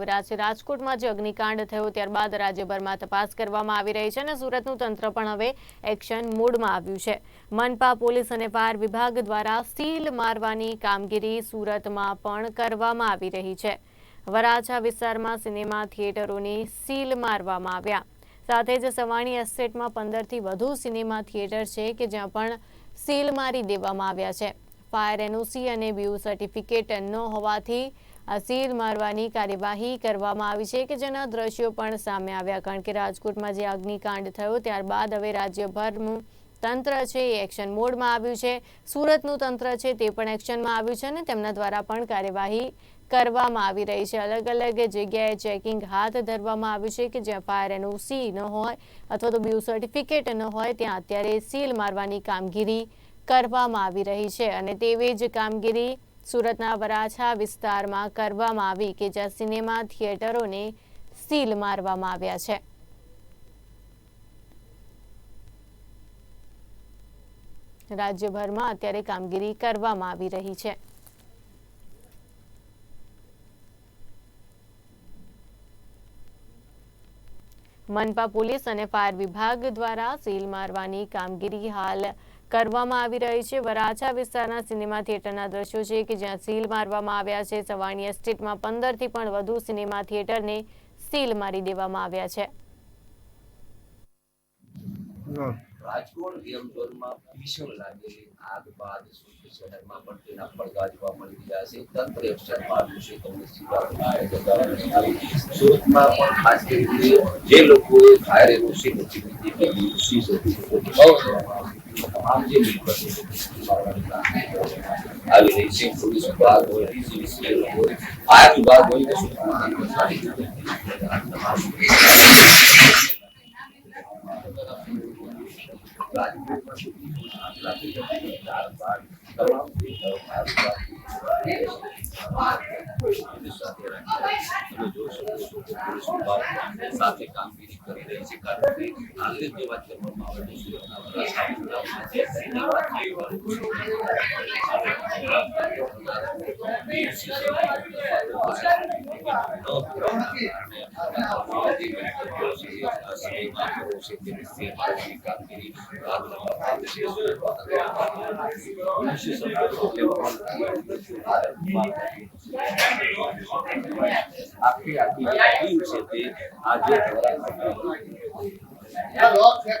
રાજકોટમાં જે અગ્નિકાંડ થયો ત્યારબાદ રાજ્યભરમાં તપાસ કરવામાં આવી રહી છે અને સુરતનું તંત્ર પણ હવે એક્શન મોડમાં આવ્યું છે. મનપા પોલીસ અને ફાયર વિભાગ દ્વારા સીલ મારવાની કામગીરી સુરતમાં પણ કરવામાં આવી રહી છે. વરાછા વિસ્તારમાં સિનેમા થિયેટરોની સીલ મારવામાં આવ્યા. સાથે જ સવાણી એસ્ટેટમાં પંદરથી વધુ સિનેમા થિયેટર છે કે જ્યાં પણ સીલ મારી દેવામાં આવ્યા છે. ફાયર એનઓસી અને બીયુ સર્ટિફિકેટ ન હોવાથી આ સીલ મારવાની કાર્યવાહી કરવામાં આવી છે કે જેના દ્રશ્યો પણ સામે આવ્યા. કારણ કે રાજકોટમાં જે અગ્નિકાંડ થયો, ત્યારબાદ હવે રાજ્યભરનું તંત્ર છે એ એક્શન મોડમાં આવ્યું છે. સુરતનું તંત્ર છે તે પણ એક્શનમાં આવ્યું છે અને તેમના દ્વારા પણ કાર્યવાહી કરવામાં આવી રહી છે. અલગ અલગ જગ્યાએ ચેકિંગ હાથ ધરવામાં આવ્યું છે કે જ્યાં ફાયર એનઓસી ન હોય અથવા તો બ્યુ સર્ટિફિકેટ ન હોય, ત્યાં અત્યારે સીલ મારવાની કામગીરી કરવામાં આવી રહી છે. અને તેવી જ કામગીરી સુરતના વરાછા વિસ્તારમાં કરવામાં આવી કે જ્યાં સિનેમા થિયેટરોને સીલ મારવામાં આવ્યા છે. રાજ્યભરમાં અત્યારે કામગીરી કરવામાં આવી રહી છે. મનપા પોલીસ અને ફાયર વિભાગ દ્વારા સીલ મારવાની કામગીરી હાલ કરવામાં આવી રહી છે વરાછા વિસ્તારના સિનેમા થિયેટરના દ્રશ્યો છે કે જ્યાં સીલ મારવામાં આવ્યા છે સવાણી એસ્ટેટમાં પંદરથી પણ વધુ સિનેમા થિયેટરને સીલ મારી દેવામાં આવ્યા છે છે છે જે લોકોએ કે તમામ આવી રહી છે પોલીસ વિભાગ હોય ડીસીબીસી હોય ફાયર વિભાગ હોય કે સુરતમાં સારી રીતે આ તમામ સાથે કામગીરી કરી રહી છે કારણ કે હાલની જે વાત કરવામાં આવે તો સુરતના વરાછા વિસ્તારમાં જે સિનેમા આખી આખી જે ટીમ છે તે આજે આ લોક ચેક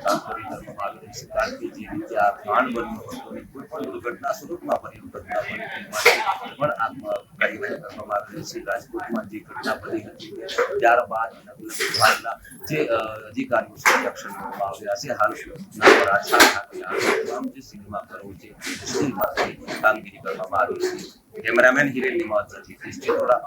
કામ કરી કરવામાં આવી રહી છે કારણ રીતે આ બન્યું પણ દુર્ઘટના સ્વરૂપમાં બની ઘટના બની પણ આ કાર્યવાહી કરવામાં આવી રહી છે. રાજકોટમાં જે ઘટના બની હતી ત્યારબાદ જે અધિકારીઓ છે એક્શન લેવામાં આવ્યા છે, હાલ ખાતે આ તમામ જે સિનેમા ઘરો છે સ્કૂલમાંથી કામગીરી કરવામાં આવી છે. કેમેરામેન હિરેન મહત્વથી ક્રિસ્ટી થોડા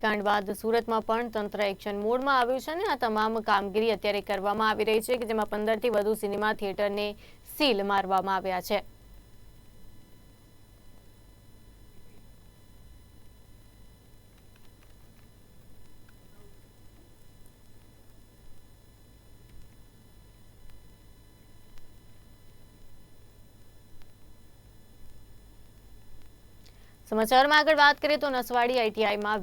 કાંડ સુરતમાં પણ તંત્ર એક્શન મોડમાં આવ્યું છે અને આ તમામ કામગીરી અત્યારે કરવામાં આવી રહી છે કે જેમાં પંદરથી વધુ સિનેમા થિયેટરને સીલ મારવામાં આવ્યા છે. સમાચારમાં આગળ વાત કરીએ તો નસવાડી આઈટીઆઈમાં